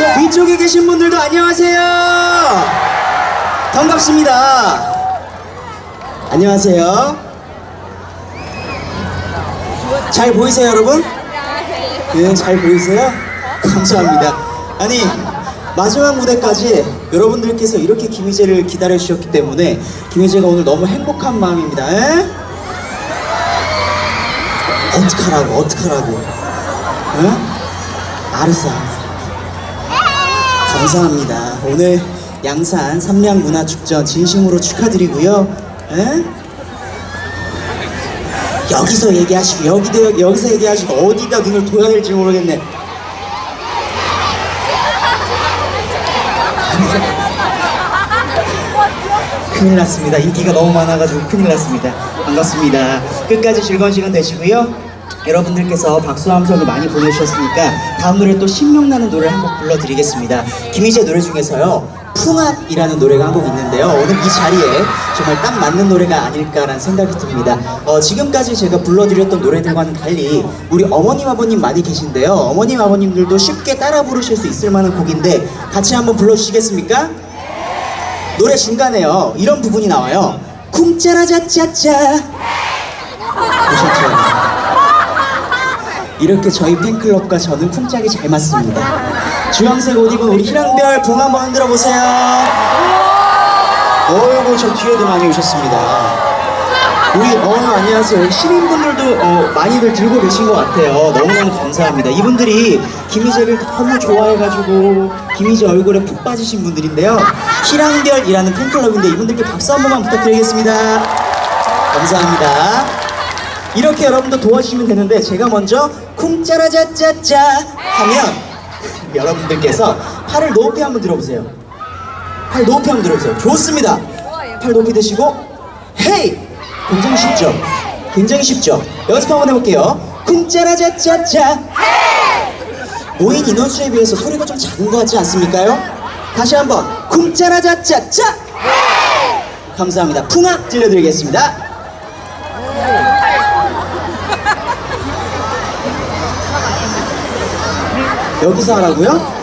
저 위쪽에 계신 분들도 안녕하세요. 반갑습니다. 안녕하세요. 잘 보이세요, 여러분? 네, 잘 보이세요? 감사합니다. 아니, 마지막 무대까지 여러분들께서 이렇게 김희재를 기다려 주셨기 때문에 김희재가 오늘 너무 행복한 마음입니다. 에? 어떡하라고, 어떡하라고. 응? 알았어. 감사합니다. 오늘 양산 삼양문화축전 진심으로 축하드리고요. 에? 여기서 얘기하시고 여기도 여기서 얘기하시고 어디다 눈을 둬야 될지 모르겠네. 큰일 났습니다. 인기가 너무 많아가지고 큰일 났습니다. 반갑습니다. 끝까지 즐거운 시간 되시고요. 여러분들께서 박수 함성을 많이 보내주셨으니까 다음 노래 또 신명나는 노래 한곡 불러드리겠습니다. 김희재 노래 중에서요. 풍악이라는 노래가 한 곡 있는데요. 오늘 이 자리에 정말 딱 맞는 노래가 아닐까라는 생각이 듭니다. 어, 지금까지 제가 불러드렸던 노래들과는 달리 우리 어머님 아버님 많이 계신데요. 어머님 아버님들도 쉽게 따라 부르실 수 있을 만한 곡인데 같이 한번 불러주시겠습니까? 노래 중간에요 이런 부분이 나와요 쿵짜라짜짜짜 보셨죠? 이렇게 저희 팬클럽과 저는 쿵짝이 잘 맞습니다. 주황색 옷 입은 우리 희랑별 붕 한번 흔들어 보세요. 어이구 저 뒤에도 많이 오셨습니다. 우리 어 안녕하세요. 시민분들도 어, 많이들 들고 계신 것 같아요. 너무너무 감사합니다. 이분들이 김희재를 너무 좋아해가지고 김희재 얼굴에 푹 빠지신 분들인데요. 희랑별이라는 팬클럽인데 이분들께 박수 한 번만 부탁드리겠습니다. 감사합니다 이렇게 여러분도 도와주시면 되는데 제가 먼저 쿵짜라짜짜짜 하면 여러분들께서 팔을 높이 한번 들어보세요 팔 높이 한번 들어보세요 좋습니다 팔 높이 드시고 헤이 굉장히 쉽죠? 굉장히 쉽죠? 연습 한번 해볼게요. 쿵짜라짜짜짜. 모인 인원수에 비해서 소리가 좀 작은 것 같지 않습니까요? 다시 한번 쿵짜라짜짜짜. 감사합니다. 풍악 들려드리겠습니다. 여기서 하라고요?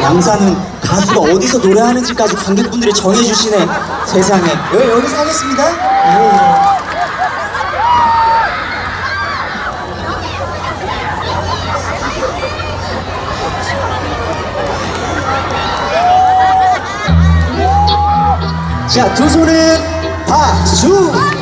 양산은 가수가 어디서 노래하는지까지 관객분들이 정해주시네 세상에 여기, 여기서 하겠습니다 예. 자, 두 손은 박수!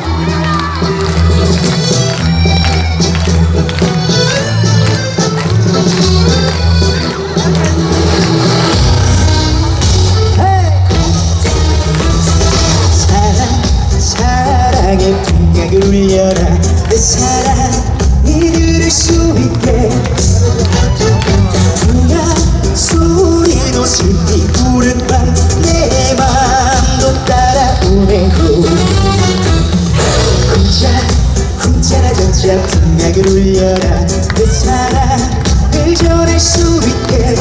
저자 풍악을 울려라. 내 사랑을 전할 수 있게.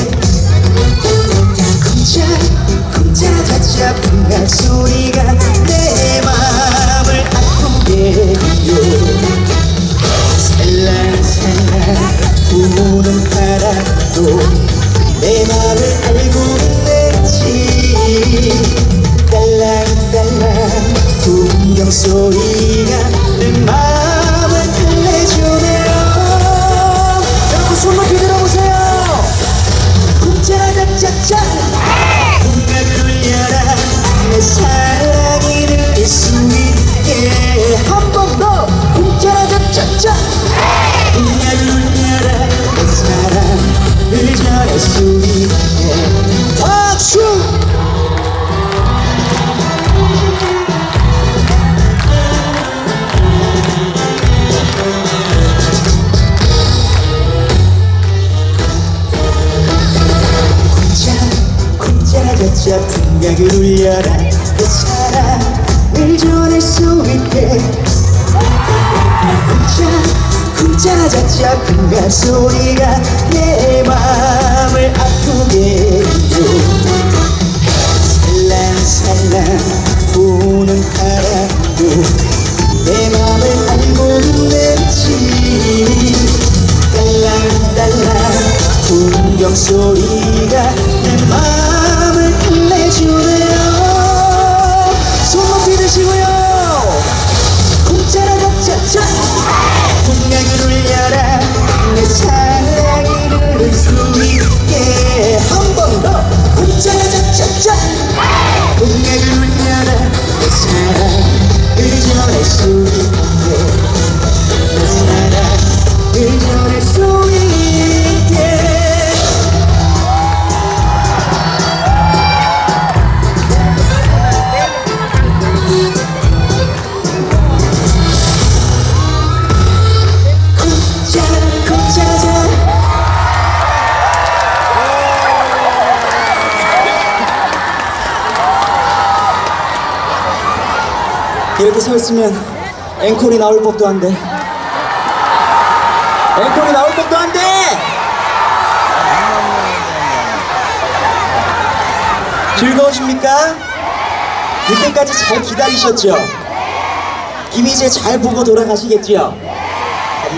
쿵짝 쿵짝 자자 풍악 소리가 내 맘을 아프게 해요. 살랑살랑 부는 바람도 내 맘을 알고 있는지. 딸랑딸랑 풍경 소리가 쿵짜라짜짜 풍악을 울려라. 내 사랑을 전할 수 있게. 쿵짜 쿵짜라짜짜 풍악 소리가 내 맘을 아프게 해요 살랑살랑 부는 바람도 내 맘을 알고 있는지. 풍경 풍경 소리 사랑을 전할 수 이렇게 서 있으면 앵콜이 나올 법도 한데 앵콜이 나올 법도 한데 즐거우십니까? 이때까지 잘 기다리셨죠? 이미지 잘 보고 돌아가시겠죠?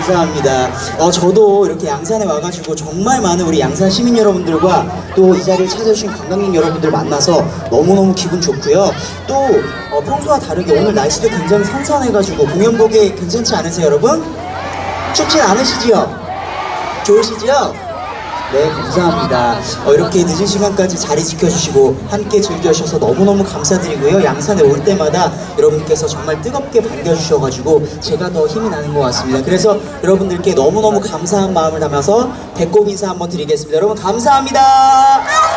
감사합니다. 어, 저도 이렇게 양산에 와가지고 정말 많은 우리 양산 시민 여러분들과 또 이 자리를 찾아주신 관광객 여러분들 만나서 너무너무 기분 좋고요. 또 어, 평소와 다르게 오늘 날씨도 굉장히 선선해가지고 공연 보기 괜찮지 않으세요, 여러분? 춥진 않으시지요? 좋으시죠? 네, 감사합니다. 어, 이렇게 늦은 시간까지 자리 지켜주시고 함께 즐겨주셔서 너무너무 감사드리고요. 양산에 올 때마다 여러분께서 정말 뜨겁게 반겨주셔가지고 제가 더 힘이 나는 것 같습니다. 그래서 여러분들께 너무너무 감사한 마음을 담아서 배꼽 인사 한번 드리겠습니다. 여러분 감사합니다.